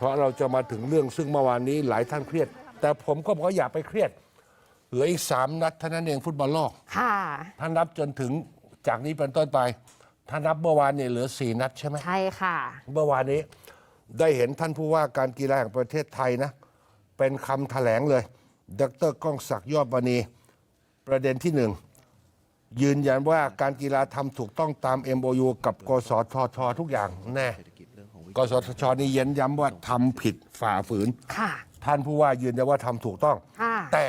เพราะเราจะมาถึงเรื่องซึ่งเมื่อวานนี้หลายท่านเครียด แต่ผมก็บอกว่าอย่าไปเครียด เหลืออีกสามนัดเท่านั้นเองฟุตบอลโลกค่ะ ถ้านับจนถึงจากนี้เป็นต้นไป ถ้านับเมื่อวานเนี่ยเหลือสี่นัดใช่ไหมใช่ค่ะ เมื่อวานนี้ได้เห็นท่านผู้ว่าการกีฬาแห่งประเทศไทยนะ เป็นคำแถลงเลย ดรก้องศักดิ์ยอดวณีประเด็นที่หนึ่งยืนยันว่าการกีฬาทำถูกต้องตาม MOU กับกสทชทุกอย่างแน่ กสทชนี่เย็นย้ำว่าทำผิดฝ่าฝืน ค่ะ ท่านผู้ว่ายืนยันว่าทำถูกต้อง ค่ะ แต่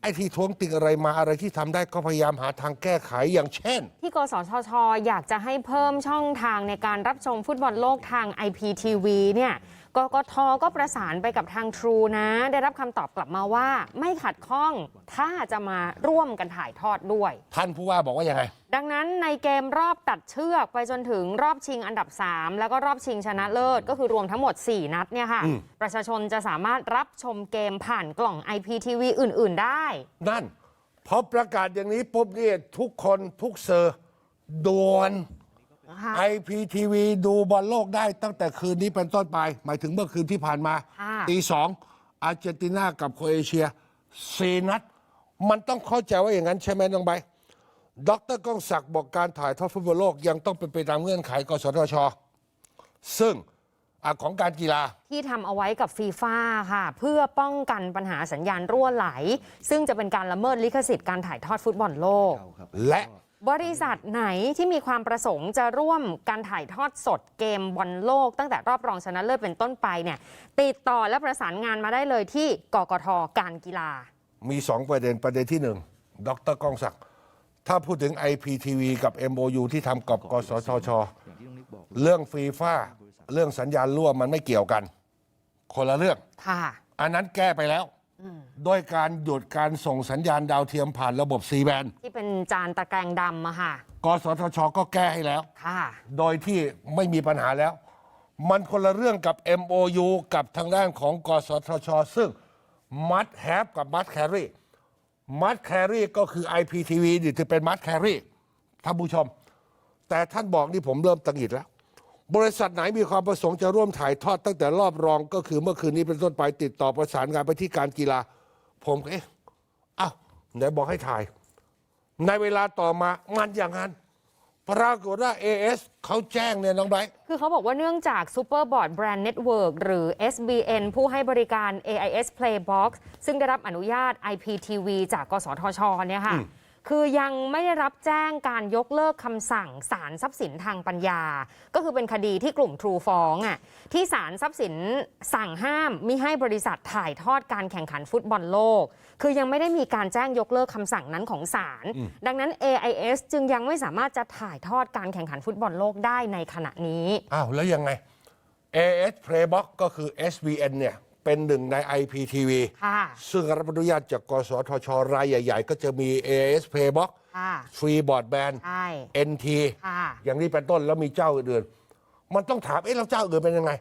ไอ้ที่ท้วงติงอะไรมาอะไรที่ทำได้ก็พยายามหาทางแก้ไขอย่างเช่น ที่กสทช อยากจะให้เพิ่มช่องทางในการรับชมฟุตบอลโลกทาง IPTV เนี่ย กกทก็ประสานไปกับทาง True นะ ได้รับคำตอบกลับมาว่าไม่ขัดข้องถ้าจะมาร่วมกันถ่ายทอดด้วย ท่านผู้ว่าบอกว่ายังไง ดังนั้นในเกมรอบตัดเชือกไปจนถึงรอบชิงอันดับ 3 แล้วก็รอบชิงชนะเลิศ ก็คือรวมทั้งหมด 4 นัดเนี่ยค่ะ อืม ประชาชนจะสามารถรับชมเกมผ่านกล่อง IPTV อื่น ๆ ได้ นั่นพอประกาศอย่างนี้ปุ๊บเนี่ยทุกคนทุกเซอร์ดวน ค่ะ IPTV ดูบอลโลกได้ตั้งแต่คืนนี้เป็นต้นไป หมายถึงเมื่อคืนที่ผ่านมาค่ะ ตีสองอาร์เจนตินากับโครเอเชียสี่นัด มันต้องเข้าใจว่าอย่างนั้นใช่ไหมน้องใบร์ทดรก้องศักดิ์บอกการถ่ายทอดฟุตบอลโลกยังต้องเป็นไปตามเงื่อนไขกสทช ซึ่งอะของการกีฬา ที่ทำเอาไว้กับฟีฟ่าค่ะ เพื่อป้องกันปัญหาสัญญาณรั่วไหล ซึ่งจะเป็นการละเมิดลิขสิทธิ์การถ่ายทอดฟุตบอลโลก และ บริษัทไหนที่มีความประสงค์จะร่วมการถ่ายทอดสดเกมบอลโลก ตั้งแต่รอบรองชนะเลิศเป็นต้นไปเนี่ยติดต่อและประสานงานมาได้เลยที่กกทการกีฬา มีสองประเด็นประเด็นที่หนึ่งดรก้องศักดิ์ถ้าพูดถึง IPTV กับ MOU ที่ทำกับกสทช เรื่องฟีฟ่าเรื่องสัญญาณรั่วมันไม่เกี่ยวกัน คนละเรื่อง ค่ะ อันนั้นแก้ไปแล้ว ด้วยการหยุดการส่งสัญญาณดาวเทียมผ่านระบบ C band ที่เป็นจานตะแกรงดำอะค่ะ กสทช ก็แก้ให้แล้ว ค่ะ โดยที่ไม่มีปัญหาแล้ว มันคนละเรื่องกับ MOU กับทางด้านของกสทช ซึ่งมัดแฮปกับมัดแครีมัดแครีก็คือ IPTV นี่ถือเป็นมัดแครีท่านผู้ชม แต่ท่านบอกนี่ผมเริ่มตังหงิดแล้ว บริษัทไหนมีความประสงค์จะร่วมถ่ายทอดตั้งแต่รอบรองก็คือเมื่อคืนนี้เป็นต้นไปติดต่อประสานงานไปที่การกีฬา ผมก็เอ๊ะอ้าวไหนบอกให้ถ่าย ในเวลาต่อมามันอย่างนั้นปรากฏว่า AS เขาแจ้งเนี่ยน้องไบร์ทคือเขาบอกว่าเนื่องจาก Superboard Brand Network หรือ SBN ผู้ให้บริการ AIS Playbox ซึ่งได้รับอนุญาต IPTV จาก กสทชเนี่ยค่ะ คือยังไม่ได้รับแจ้งการยกเลิกคำสั่งศาลทรัพย์สินทางปัญญา ก็คือเป็นคดีที่กลุ่ม True ฟ้องอะที่ศาลทรัพย์สินสั่งห้ามมิให้บริษัทถ่ายทอดการแข่งขันฟุตบอลโลก คือยังไม่ได้มีการแจ้งยกเลิกคำสั่งนั้นของศาลดังนั้น AIS จึงยังไม่สามารถจะถ่ายทอดการแข่งขันฟุตบอลโลกได้ในขณะนี้อ้าวแล้วยังไง AS Playbox ก็คือ SBN เนี่ย เป็นหนึ่งใน IPTV ค่ะ ซึ่งรับอนุญาตจากกสทช รายใหญ่ ๆ ก็จะมี AS Playbox ค่ะ Freeboard Band ใช่ NT ค่ะ อย่างนี้เป็นต้นแล้วมีเจ้าอื่นๆมันต้องถามเอ๊ะแล้วเจ้าอื่นเป็นยังไง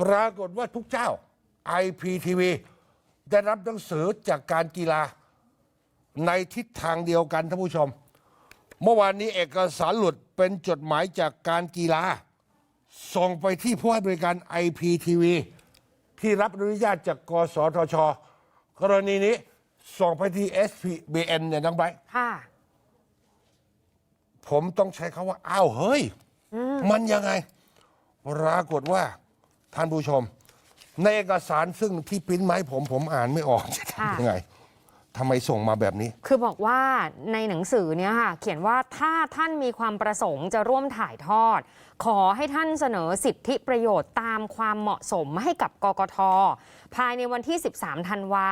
ปรากฏว่าทุกเจ้า IPTV ได้รับหนังสือจากการกีฬา ในทิศทางเดียวกันท่านผู้ชม เมื่อวานนี้เอกสารหลุดเป็นจดหมายจากการกีฬา ส่งไปที่ผู้ให้บริการ IPTV ที่รับอนุญาตจากกสทช กรณีนี้ส่งไปที่ SPBN เนี่ยน้องไบร์ทค่ะ ผมต้องใช้คาว่า อ้าว เฮ้ย มันยังไง ปรากฏว่าท่านผู้ชม ในเอกสารซึ่งที่ปริ้นไมาให้ผมผมอ่านไม่ออกจะค่ะทำยังไง ทำไมส่งมาแบบนี้ คือบอกว่าในหนังสือเนี่ยค่ะ เขียนว่าถ้าท่านมีความประสงค์จะร่วมถ่ายทอด ขอให้ท่านเสนอสิทธิประโยชน์ตามความเหมาะสมให้กับกกท ภายในวันที่ 13ธันวา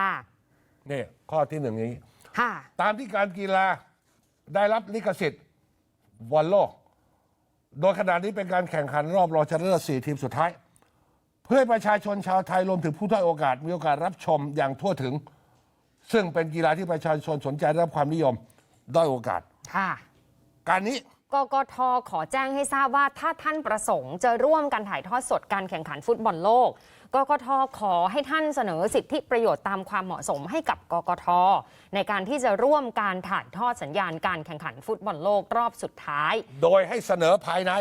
นี่ข้อที่หนึ่งนี้ ค่ะ ตามที่การกีฬาได้รับลิขสิทธิ์บอลโลก โดยขณะนี้เป็นการแข่งขันรอบรองชนะเลิศสี่ทีมสุดท้าย เพื่อให้ประชาชนชาวไทยรวมถึงผู้ด้อยโอกาสมีโอกาสรับชมอย่างทั่วถึง ซึ่งเป็นกีฬาที่ประชาชนสนใจได้รับความนิยมด้อยโอกาส ค่ะ การนี้ กกทขอแจ้งให้ทราบว่าถ้าท่านประสงค์จะร่วมกันถ่ายทอดสดการแข่งขันฟุตบอลโลก กกทขอให้ท่านเสนอสิทธิประโยชน์ตามความเหมาะสมให้กับกกทในการที่จะร่วมการถ่ายทอดสัญญาณการแข่งขันฟุตบอลโลกรอบสุดท้าย โดยให้เสนอภายใน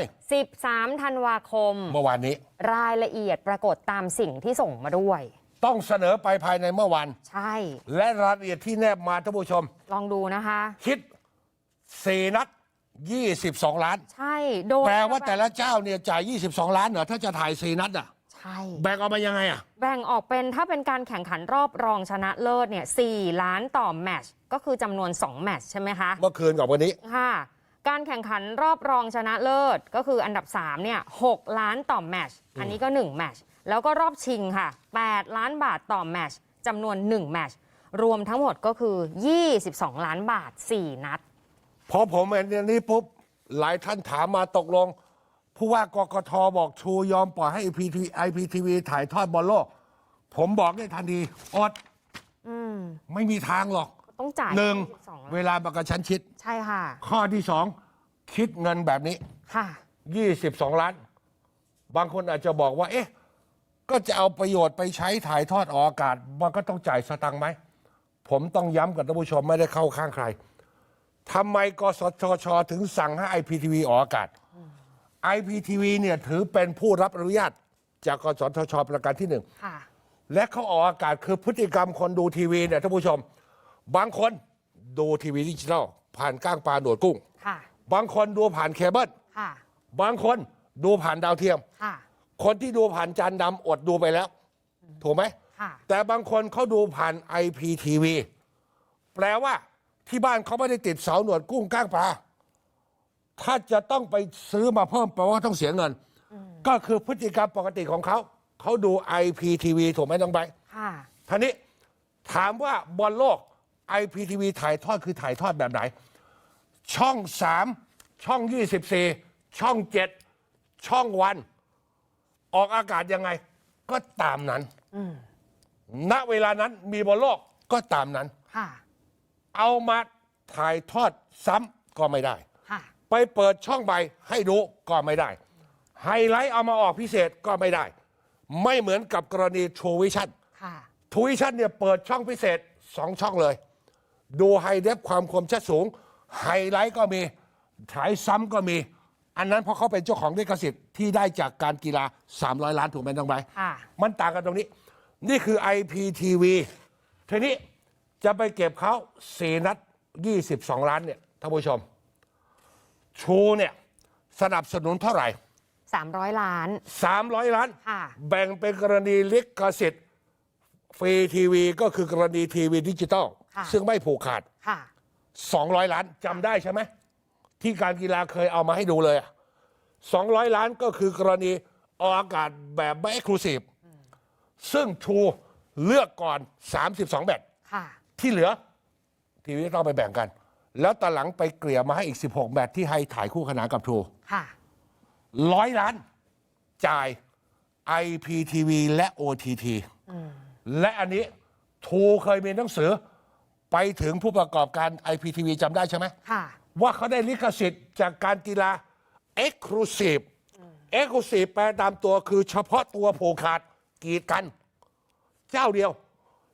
13 ธันวาคม เมื่อวานนี้ รายละเอียดปรากฏตามสิ่งที่ส่งมาด้วย ต้องเสนอไปภายในเมื่อวานใช่ และรายละเอียดที่แนบมาท่านผู้ชม ลองดูนะคะ คิด 4 นัด 22 ล้าน ใช่โดยแปลว่าแต่ละเจ้าเนี่ยจ่าย 22 ล้านเหรอถ้าจะถ่าย 4 นัดอะใช่แบ่งออกมายังไงอะ แบ่งออกเป็นถ้าเป็นการแข่งขันรอบรองชนะเลิศเนี่ย4ล้านต่อแมตช์ก็คือจำนวน 2 แมตช์ใช่ไหมคะ เมื่อคืนกับวันนี้ค่ะ การแข่งขันรอบรองชนะเลิศก็คืออันดับ3เนี่ย6ล้านต่อแมตช์อันนี้ก็1แมตช์แล้วก็รอบชิงค่ะ 8 ล้านบาทต่อแมตช์จำนวน1แมตช์รวมทั้งหมดก็คือ 22 ล้านบาท 4 นัด พอผมเห็นอย่างนี้ปุ๊บ หลายท่านถามมาตกลง ผู้ว่ากกทบอกชูยอมปล่อยให้ IPTV IPTV ถ่ายทอดบอลโลก ผมบอกได้ทันทีอดไม่มีทางหรอก ต้องจ่ายหนึ่ง22เวลาประกันชั้นชิด ใช่ค่ะ ข้อที่สองคิดเงินแบบนี้ค่ะ22ล้าน บางคนอาจจะบอกว่า เอ๊ะ ก็จะเอาประโยชน์ไปใช้ถ่ายทอดออกอากาศ มันก็ต้องจ่ายสตังค์ไหม ผมต้องย้ำกับท่านผู้ชมไม่ได้เข้าข้างใครทำไมกสทชถึงสั่งให้ IPTV ออกอากาศ IPTV เนี่ยถือเป็นผู้รับอนุญาต จากกสทชประการที่หนึ่ง ค่ะ และเขาออกอากาศคือพฤติกรรมคนดูทีวีเนี่ยท่านผู้ชม บางคนดูทีวีดิจิทัลผ่านก้างปลาหนวดกุ้ง ค่ะ บางคนดูผ่านเคเบิลค่ะ บางคนดูผ่านดาวเทียม ค่ะ คนที่ดูผ่านจานดำอดดูไปแล้ว ถูกไหม ค่ะ แต่บางคนเขาดูผ่าน IPTV แปลว่าที่บ้านเขาไม่ได้ติดเสาหนวดกุ้งก้างปลา ถ้าจะต้องไปซื้อมาเพิ่มแปลว่าต้องเสียเงิน ก็คือพฤติกรรมปกติของเขา เขาดู IPTV ถูกไหมน้องใบร์ทค่ะ ท่านี้ถามว่าบอลโลก IPTV ถ่ายทอดคือถ่ายทอดแบบไหน ช่อง 3 ช่อง 24 ช่อง 7 ช่องวัน ออกอากาศยังไง ก็ตามนั้นณเวลานั้นมีบอลโลกก็ตามนั้น ค่ะ เอามาถ่ายทอดซ้ำก็ไม่ได้ ค่ะ ไปเปิดช่องใบให้ดูก็ไม่ได้ ไฮไลท์เอามาออกพิเศษก็ไม่ได้ ไม่เหมือนกับกรณี True Vision ค่ะทูวิชั่นเนี่ยเปิดช่องพิเศษสองช่องเลย ดูไฮเดฟความคมชัดสูง ไฮไลท์ก็มีฉายซ้ำก็มี อันนั้นเพราะเขาเป็นเจ้าของลิขสิทธิ์ที่ได้จากการกีฬา 300 ล้านถูกไหมน้องใบค่ะ มันต่างกันตรงนี้ นี่คือ IPTV ทีนี้จะไปเก็บเขา4นัด 22 ล้านเนี่ยท่านผู้ชม ชูเนี่ยสนับสนุนเท่าไหร่ 300 ล้าน 300 ล้าน ค่ะ แบ่งเป็นกรณีลิขสิทธิ์ฟรีทีวีก็คือกรณีทีวีดิจิตอลค่ะ ซึ่งไม่ผูกขาดค่ะ200ล้านจำได้ใช่ไหมที่การกีฬาเคยเอามาให้ดูเลยอะ200ล้านก็คือกรณีออกอากาศแบบไม่เอ็กซ์คลูซีฟซึ่งทูเลือกก่อน 32 แบตค่ะที่เหลือ ทีวีต้องไปแบ่งกัน แล้วตอนหลังไปเกลี่ยมาให้อีก 16 แบตที่ให้ถ่ายคู่ขนานกับทูค่ะร้อยล้าน จ่าย IPTV และ OTT และอันนี้ทูเคยมีหนังสือ ไปถึงผู้ประกอบการ IPTV จำได้ใช่ไหม ค่ะ ว่าเขาได้ลิขสิทธิ์จากการกีฬา Exclusive Exclusive แปลตามตัวคือเฉพาะตัวผูกขาดกีดกัน เจ้าเดียว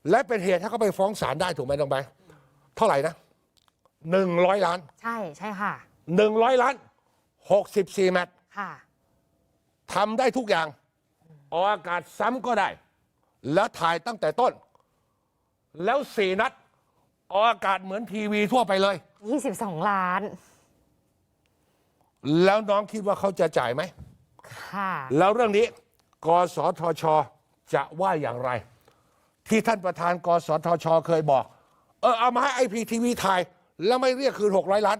และเป็นเหตุให้เขาไปฟ้องศาลได้ถูกไหมน้องใบร์ทเท่าไหร่นะหนึ่งร้อยล้านใช่ใช่ค่ะ หนึ่งร้อยล้านหกสิบสี่แมตช์ ค่ะ ทำได้ทุกอย่างออกอากาศซ้ำก็ได้ แล้วถ่ายตั้งแต่ต้น แล้วสี่นัด ออกอากาศเหมือนทีวีทั่วไปเลย 22 ล้าน แล้วน้องคิดว่าเขาจะจ่ายไหม ค่ะ แล้วเรื่องนี้ กสทช จะว่าอย่างไร ที่ท่านประธาน กสทช เคยบอก เออเอามาให้ไอพีทีวีถ่ายแล้วไม่เรียกคืน 600 ล้าน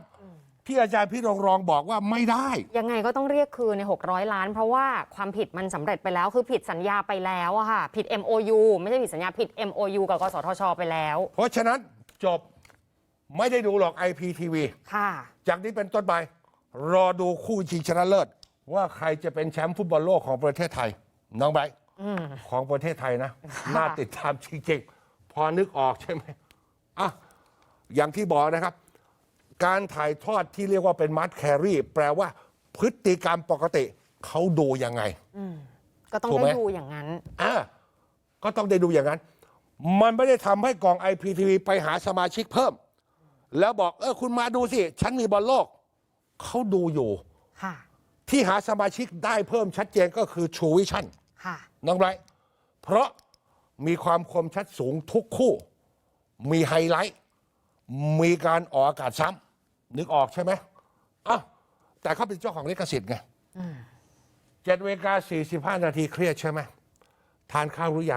ที่อาจารย์พี่รองรองบอกว่าไม่ได้ ยังไงก็ต้องเรียกคืนใน 600 ล้าน เพราะว่าความผิดมันสำเร็จไปแล้ว คือผิดสัญญาไปแล้วอะค่ะ ผิด MOU ไม่ใช่ผิดสัญญา ผิด MOU กับกสทช ไปแล้ว เพราะฉะนั้น จบ ไม่ได้ดูหรอก IPTV ค่ะ จากนี้เป็นต้นไป รอดูคู่ชิงชนะเลิศ ว่าใครจะเป็นแชมป์ฟุตบอลโลกของประเทศไทย น้องไบร์ทของประเทศไทยนะ น่าติดตามจริงๆ พอนึกออกใช่ไหมอะอย่างที่บอกนะครับ การถ่ายทอดที่เรียกว่าเป็นมัดแครี่แปลว่าพฤติกรรมปกติเขาดูยังไง ก็ต้องถูกไหม ได้ดูอย่างนั้น อ่าก็ต้องได้ดูอย่างนั้น มันไม่ได้ทำให้กอง IPTV ไปหาสมาชิกเพิ่ม แล้วบอกเออคุณมาดูสิ ฉันมีบอลโลก เขาดูอยู่ ค่ะ ที่หาสมาชิกได้เพิ่มชัดเจนก็คือ True Vision ค่ะ น้องไรท์เพราะมีความคมชัดสูงทุกคู่ มีไฮไลท์ มีการออกอากาศซ้ำนึกออกใช่ไหมอะแต่เขาเป็นเจ้าของลิขสิทธิ์ไงเจ็ดเวลาสี่สิบห้านาทีเครียดใช่ไหมทานข้าวหรือยัง